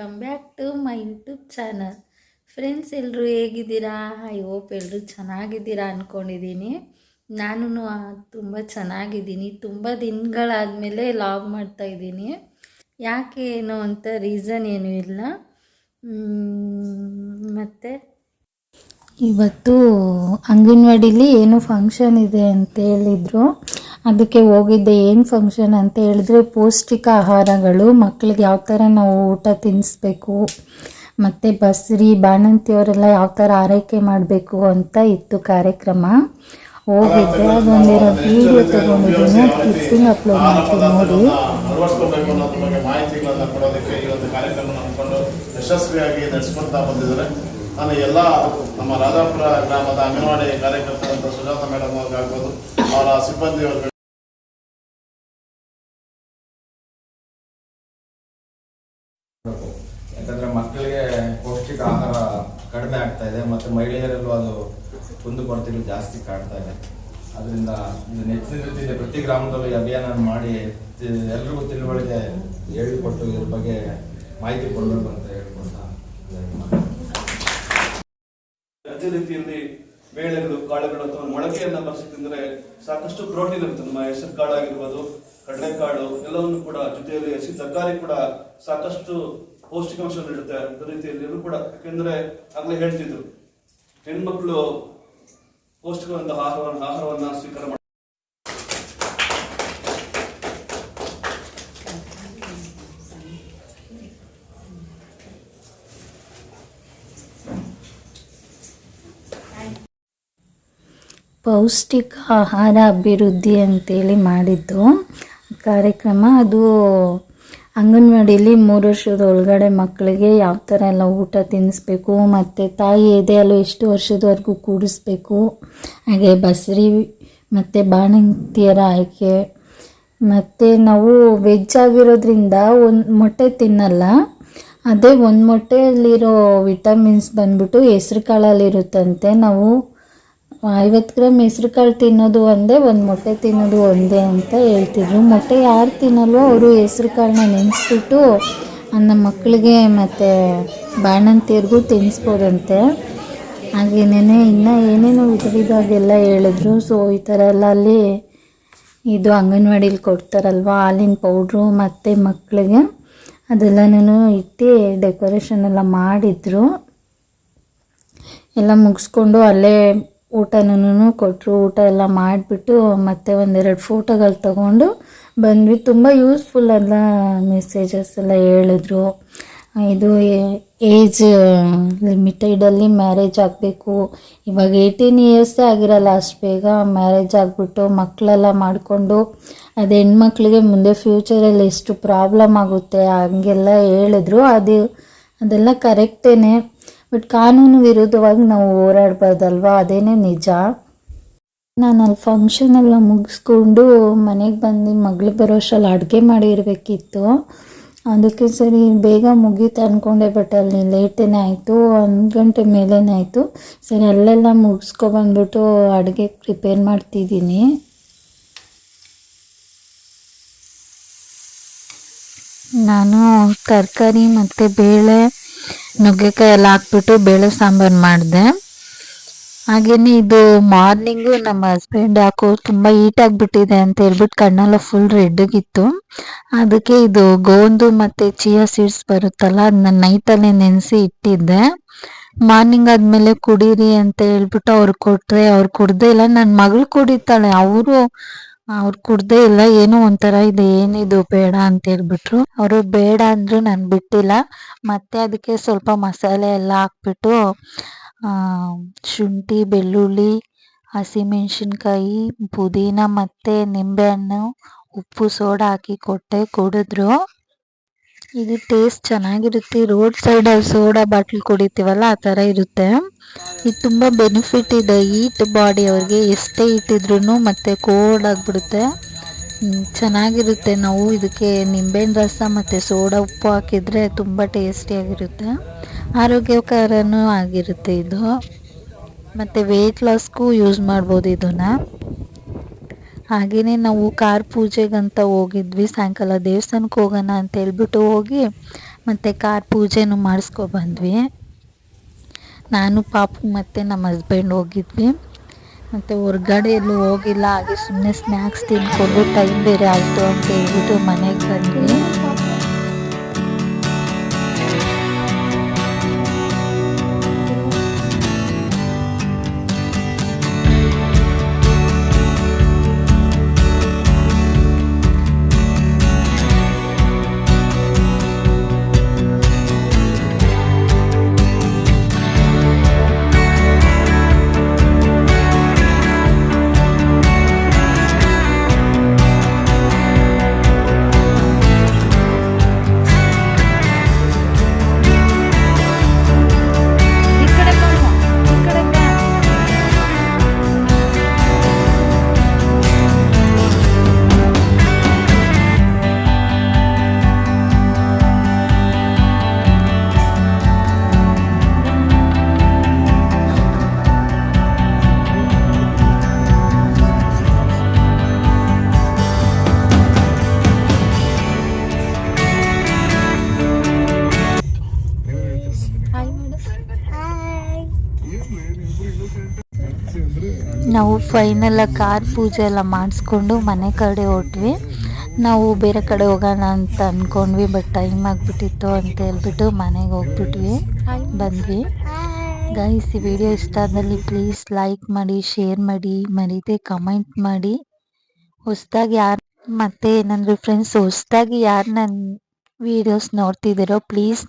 Welcome back to my YouTube channel friends ಎಲ್ಲರೂ ಹೇಗಿದ್ದೀರಾ? I hope ಎಲ್ಲರೂ ಚೆನ್ನಾಗಿದ್ದೀರಾ ಅಂದ್ಕೊಂಡಿದ್ದೀನಿ ನಾನು ತುಂಬ ಚೆನ್ನಾಗಿದ್ದೀನಿ. ತುಂಬ ದಿನಗಳಾದಮೇಲೆ ಲಾಗ್ ಮಾಡ್ತಾಯಿದ್ದೀನಿ ಯಾಕೆ ಏನು ಅಂತ ರೀಸನ್ ಏನೂ ಇಲ್ಲ. ಮತ್ತು? ಇವತ್ತು ಅಂಗನವಾಡಿಲಿ ಏನು ಫಂಕ್ಷನ್ ಇದೆ ಅಂತ ಹೇಳಿದರು. ಅದಕ್ಕೆ ಹೋಗಿದ್ದೆ. ಏನು ಫಂಕ್ಷನ್ ಅಂತ ಹೇಳಿದ್ರೆ ಪೌಷ್ಟಿಕ ಆಹಾರಗಳು. ಮಕ್ಕಳಿಗೆ ಯಾವ ಥರ ನಾವು ಊಟ ತಿನ್ನಿಸ್ಬೇಕು ಮತ್ತು ಬಸ್ರಿ ಬಾಣಂತಿಯವರೆಲ್ಲ ಯಾವ ಥರ ಆರೈಕೆ ಮಾಡಬೇಕು ಅಂತ ಇತ್ತು ಕಾರ್ಯಕ್ರಮ. ಹೋಗಿದ್ದೆ. ಅದೊಂದಿರೋ ವೀಡಿಯೋ ತೊಗೊಂಡಿದ್ದೀನಿ. ಕ್ಲಿಪ್ಪಿಂಗ್ ಅಪ್ಲೋಡ್ ಮಾಡ್ತೀನಿ ನೋಡಿ. ಒಂದು ಯಶಸ್ವಿಯಾಗಿ ನಡೆಸ್ಕೊಳ್ತಾ ಬಂದಿದ್ದಾರೆ. ನಾನು ಎಲ್ಲ ನಮ್ಮ ರಾಜಾಪುರ ಗ್ರಾಮದ ಅಂಗನವಾಡಿ ಕಾರ್ಯಕರ್ತರಂತ ಸುಜಾತ ಮೇಡಮ್ ಅವ್ರಿಗಾಗ್ಬೋದು. ಅವರ ಸಿಬ್ಬಂದಿ ಯಾಕಂದ್ರೆ ಮಕ್ಕಳಿಗೆ ಪೌಷ್ಟಿಕ ಆಹಾರ ಕಡಿಮೆ ಆಗ್ತಾ ಇದೆ ಮತ್ತೆ ಮಹಿಳೆಯರಲ್ಲೂ ಅದು ಕುಂದುಕೊರತೆಗಳು ಜಾಸ್ತಿ ಕಾಡ್ತಾ ಇದೆ. ಅದರಿಂದ ಇದು ನೆಚ್ಚಿನ ರೀತಿಯಲ್ಲಿ ಪ್ರತಿ ಗ್ರಾಮದಲ್ಲೂ ಅಭಿಯಾನ ಮಾಡಿ ಎಲ್ರಿಗೂ ತಿಳುವಳಿಕೆ ಹೇಳಿಕೊಟ್ಟು ಇದ್ರ ಬಗ್ಗೆ ಮಾಹಿತಿ ಕೊಡಬೇಕು ಅಂತ ಹೇಳ್ಕೊಳ್ತಾ ಅದೇ ರೀತಿಯಲ್ಲಿ ಬೇಳೆಗಳು, ಕಾಳುಗಳು ಅಥವಾ ಮೊಳಕೆಯನ್ನ ಬಳಸಿ ತಿಂದ್ರೆ ಸಾಕಷ್ಟು ಪ್ರೋಟೀನ್ ಇರುತ್ತೆ. ನಮ್ಮ ಹೆಸರು ಕಾಳು ಆಗಿರ್ಬೋದು ಕಡಲೆಕಾಳು, ಎಲ್ಲವನ್ನು ಕೂಡ ಜೊತೆಯಲ್ಲಿ ಹಸಿ ತರಕಾರಿ ಕೂಡ ಸಾಕಷ್ಟು ಪೌಷ್ಟಿಕಾಂಶ ನೀಡುತ್ತೆ ಅದೇ ರೀತಿಯಲ್ಲಿ ಕೂಡ. ಯಾಕೆಂದ್ರೆ ಆಗ್ಲೇ ಹೇಳ್ತಿದ್ರು, ಹೆಣ್ಮಕ್ಳು ಪೌಷ್ಟಿಕವಾದಂತಹ ಆಹಾರವನ್ನು, ಆಹಾರವನ್ನ ಸ್ವೀಕಾರ ಮಾಡಿ ಪೌಷ್ಟಿಕ ಆಹಾರ ಅಭಿವೃದ್ಧಿ ಅಂತೇಳಿ ಮಾಡಿದ್ದು ಕಾರ್ಯಕ್ರಮ. ಅದು ಅಂಗನವಾಡಿಲಿ ಮೂರು ವರ್ಷದ ಒಳಗಡೆ ಮಕ್ಕಳಿಗೆ ಯಾವ ಥರ ಎಲ್ಲ ಊಟ ತಿನ್ನಿಸ್ಬೇಕು, ಮತ್ತು ತಾಯಿ ಎದೆಯಲ್ಲೂ ಎಷ್ಟು ವರ್ಷದವರೆಗೂ ಕೂಡಿಸ್ಬೇಕು, ಹಾಗೆ ಬಸರಿ ಮತ್ತು ಬಾಣಂತಿಯರ ಆಯ್ಕೆ, ಮತ್ತು ನಾವು ವೆಜ್ ಆಗಿರೋದ್ರಿಂದ ಒಂದು ಮೊಟ್ಟೆ ತಿನ್ನಲ್ಲ, ಅದೇ ಒಂದು ಮೊಟ್ಟೆಯಲ್ಲಿರೋ ವಿಟಮಿನ್ಸ್ ಬಂದ್ಬಿಟ್ಟು ಹೆಸ್ರು ಕಾಳಲ್ಲಿರುತ್ತಂತೆ ನಾವು ಐವತ್ತು ಗ್ರಾಮ್ ಹೆಸ್ರು ಕಾಳು ತಿನ್ನೋದು ಒಂದೇ, ಒಂದು ಮೊಟ್ಟೆ ತಿನ್ನೋದು ಒಂದೇ ಅಂತ ಹೇಳ್ತಿದ್ರು. ಮೊಟ್ಟೆ ಯಾರು ತಿನ್ನಲ್ವೋ ಅವರು ಹೆಸ್ರು ಕಾಳನ್ನ ನೆನೆಸ್ಬಿಟ್ಟು ನಮ್ಮ ಮಕ್ಕಳಿಗೆ ಮತ್ತು ಬಾಣಂತಿಯರಿಗೂ ತಿನ್ನಿಸ್ಬೋದಂತೆ ಹಾಗೇನೇ ಇನ್ನೂ ಏನೇನೋ ವಿಧ ಹೇಳಿದ್ರು. ಸೊ ಈ ಥರ ಎಲ್ಲ ಅಲ್ಲಿ ಇದು ಅಂಗನವಾಡಿಲಿ ಕೊಡ್ತಾರಲ್ವ, ಹಾಲಿನ ಪೌಡ್ರು ಮತ್ತು ಮಕ್ಕಳಿಗೆ ಅದೆಲ್ಲನೂ ಇಟ್ಟು ಡೆಕೋರೇಷನ್ ಎಲ್ಲ ಮಾಡಿದರು. ಎಲ್ಲ ಮುಗಿಸ್ಕೊಂಡು ಅಲ್ಲೇ ಊಟನೂ ಕೊಟ್ಟರು. ಊಟ ಎಲ್ಲ ಮಾಡಿಬಿಟ್ಟು ಮತ್ತೆ ಒಂದೆರಡು ಫೋಟೋಗಳು ತಗೊಂಡು ಬಂದ್ವಿ. ತುಂಬ ಯೂಸ್ಫುಲ್ ಎಲ್ಲ ಮೆಸೇಜಸ್ ಎಲ್ಲ ಹೇಳಿದ್ರು. ಇದು ಏಜ್ ಲಿಮಿಟೆಡಲ್ಲಿ ಮ್ಯಾರೇಜ್ ಆಗಬೇಕು. ಇವಾಗ ಏಯ್ಟೀನ್ ಇಯರ್ಸೇ ಆಗಿರಲ್ಲ ಅಷ್ಟು ಬೇಗ ಮ್ಯಾರೇಜ್ ಆಗಿಬಿಟ್ಟು ಮಕ್ಕಳೆಲ್ಲ ಮಾಡಿಕೊಂಡು ಅದು ಹೆಣ್ಮಕ್ಳಿಗೆ ಮುಂದೆ ಫ್ಯೂಚರಲ್ಲಿ ಎಷ್ಟು ಪ್ರಾಬ್ಲಮ್ ಆಗುತ್ತೆ ಹಂಗೆಲ್ಲ ಹೇಳಿದ್ರು. ಅದು, ಅದೆಲ್ಲ ಕರೆಕ್ಟೇನೆ ಬಟ್ ಕಾನೂನು ವಿರುದ್ಧವಾಗಿ ನಾವು ಹೋರಾಡ್ಬಾರ್ದಲ್ವಾ? ಅದೇನೇ ನಿಜ? ನಾನು ಅಲ್ಲಿ ಫಂಕ್ಷನ್ ಎಲ್ಲ ಮುಗಿಸ್ಕೊಂಡು ಮನೆಗೆ ಬಂದು ಮಗಳು ಬರೋಷ್ಟರಲ್ಲಿ ಅಡುಗೆ ಮಾಡಿರಬೇಕಿತ್ತು. ಅದಕ್ಕೆ ಸರಿ ಬೇಗ ಮುಗೀತು ಅಂದ್ಕೊಂಡೆ ಬಟ್ ಅಲ್ಲಿ ಲೇಟೇನೆ ಆಯಿತು, ಒಂದು ಗಂಟೆ ಮೇಲೇನೆ ಆಯಿತು. ಸರಿ, ಅಲ್ಲೆಲ್ಲ ಮುಗಿಸ್ಕೊಬಂದ್ಬಿಟ್ಟು ಅಡುಗೆ ಪ್ರಿಪೇರ್ ಮಾಡ್ತಿದ್ದೀನಿ. ನಾನು ತರಕಾರಿ ಮತ್ತು ಬೇಳೆ ನುಗ್ಗೆಕಾಯಿ ಎಲ್ಲ ಹಾಕ್ಬಿಟ್ಟು ಬೇಳೆ ಸಾಂಬಾರು ಮಾಡಿದೆ. ಹಾಗೇನೆ ಇದು ಮಾರ್ನಿಂಗು ನಮ್ಮ ಹಸ್ಬೆಂಡ್ ಹಾಕೋ ತುಂಬ ಹೀಟ್ ಆಗಿಬಿಟ್ಟಿದೆ ಅಂತ ಹೇಳ್ಬಿಟ್ಟು ಕಣ್ಣೆಲ್ಲ ಫುಲ್ ರೆಡ್ಗಿತ್ತು ಅದಕ್ಕೆ ಇದು ಗೋಂದು ಮತ್ತು ಚಿಯಾ ಸೀಡ್ಸ್ ಬರುತ್ತಲ್ಲ ಅದನ್ನ ನೈಟಲ್ಲೇ ನೆನೆಸಿ ಇಟ್ಟಿದ್ದೆ. ಮಾರ್ನಿಂಗ್ ಆದಮೇಲೆ ಕುಡೀರಿ ಅಂತ ಹೇಳ್ಬಿಟ್ಟು ಅವ್ರು ಕೊಟ್ಟರೆ ಅವ್ರು ಕುಡ್ದೇ ಇಲ್ಲ. ನನ್ನ ಮಗಳು ಕುಡಿತಾಳೆ. ಅವರು ಅವ್ರು ಕುಡ್ದೇ ಇಲ್ಲ, ಏನೋ ಒಂಥರ ಇದು, ಏನಿದು ಬೇಡ ಅಂತ ಹೇಳ್ಬಿಟ್ರು. ಅವರು ಬೇಡ ಅಂದ್ರು ನಾನು ಬಿಟ್ಟಿಲ್ಲ. ಮತ್ತೆ ಅದಕ್ಕೆ ಸ್ವಲ್ಪ ಮಸಾಲೆ ಎಲ್ಲ ಹಾಕ್ಬಿಟ್ಟು ಶುಂಠಿ, ಬೆಳ್ಳುಳ್ಳಿ ಹಸಿಮೆಣಸಿನ್ಕಾಯಿ ಪುದೀನ ಮತ್ತು ನಿಂಬೆಹಣ್ಣು, ಉಪ್ಪು ಸೋಡಾ ಹಾಕಿ ಕೊಟ್ಟೆ, ಕುಡಿದ್ರು. ಇದು ಟೇಸ್ಟ್ ಚೆನ್ನಾಗಿರುತ್ತೆ. ರೋಡ್ ಸೈಡಲ್ಲಿ ಸೋಡಾ ಬಾಟ್ಲ್ ಕುಡಿತೀವಲ್ಲ, ಆ ಥರ ಇರುತ್ತೆ. ಇದು ತುಂಬ ಬೆನಿಫಿಟ್ ಇದೆ. ಈಟ್ ಬಾಡಿ ಅವ್ರಿಗೆ ಎಷ್ಟೇ ಇಟ್ಟಿದ್ರು ಮತ್ತೆ ಕೋಲ್ಡ್ ಆಗಿಬಿಡುತ್ತೆ. ಚೆನ್ನಾಗಿರುತ್ತೆ. ನಾವು ಇದಕ್ಕೆ ನಿಂಬೆಹಣ್ಣು ರಸ ಮತ್ತು ಸೋಡಾ ಉಪ್ಪು ಹಾಕಿದರೆ ತುಂಬ ಟೇಸ್ಟಿಯಾಗಿರುತ್ತೆ ಆರೋಗ್ಯಕರನೂ ಆಗಿರುತ್ತೆ ಇದು. ಮತ್ತು ವೆಯ್ಟ್ ಲಾಸ್ಗೂ ಯೂಸ್ ಮಾಡ್ಬೋದು ಇದನ್ನು. ಹಾಗೆಯೇ ನಾವು ಕಾರ್ ಪೂಜೆಗಂತ ಹೋಗಿದ್ವಿ, ಸಾಯಂಕಾಲ ದೇವಸ್ಥಾನಕ್ಕೆ ಹೋಗೋಣ ಅಂತ ಹೇಳ್ಬಿಟ್ಟು ಹೋಗಿ ಮತ್ತು ಕಾರ್ ಪೂಜೆನೂ ಮಾಡಿಸ್ಕೊ ಬಂದ್ವಿ. ನಾನು, ಪಾಪು ಮತ್ತು ನಮ್ಮ ಹಸ್ಬೆಂಡ್ ಹೋಗಿದ್ವಿ. ಮತ್ತು ಹೊರ್ಗಡೆ ಎಲ್ಲೂ ಹೋಗಿಲ್ಲ, ಹಾಗೆ ಸುಮ್ಮನೆ ಸ್ನ್ಯಾಕ್ಸ್ ತಿನ್ಕೊಂಡು ಟೈಮ್ ಬೇರೆ ಆಯಿತು ಅಂತ ಹೇಳ್ಬಿಟ್ಟು ಮನೆಗೆ ಬಂದ್ವಿ. ನಾವು ಫೈನಲ್ ಕಾರ್ ಪೂಜೆ ಎಲ್ಲ ಮಾಡಿಸ್ಕೊಂಡು ಮನೆ ಕಡೆ ಹೊಟ್ವಿ. ನಾವು ಬೇರೆ ಕಡೆ ಹೋಗೋಣ ಅಂತ ಅಂದ್ಕೊಂಡ್ವಿ ಬಟ್ ಟೈಮ್ ಆಗಿಬಿಟ್ಟಿತ್ತು ಅಂತ ಹೇಳ್ಬಿಟ್ಟು ಮನೆಗೆ ಹೋಗ್ಬಿಟ್ವಿ. ಬಂದ್ವಿ. ಗೈಸ್ ಈ ವಿಡಿಯೋ ಇಷ್ಟ ಆದಲ್ಲಿ ಪ್ಲೀಸ್ ಲೈಕ್ ಮಾಡಿ ಶೇರ್ ಮಾಡಿ ಮರೀದೆ ಕಮೆಂಟ್ ಮಾಡಿ. ಹೊಸ್ದಾಗಿ ಯಾರು, ಮತ್ತೆ ಏನಂದ್ರೆ ಫ್ರೆಂಡ್ಸ್ ಹೊಸ್ದಾಗಿ ಯಾರು ನನ್ನ ವಿಡಿಯೋಸ್ ನೋಡ್ತಿದ್ದೀರೋ ಪ್ಲೀಸ್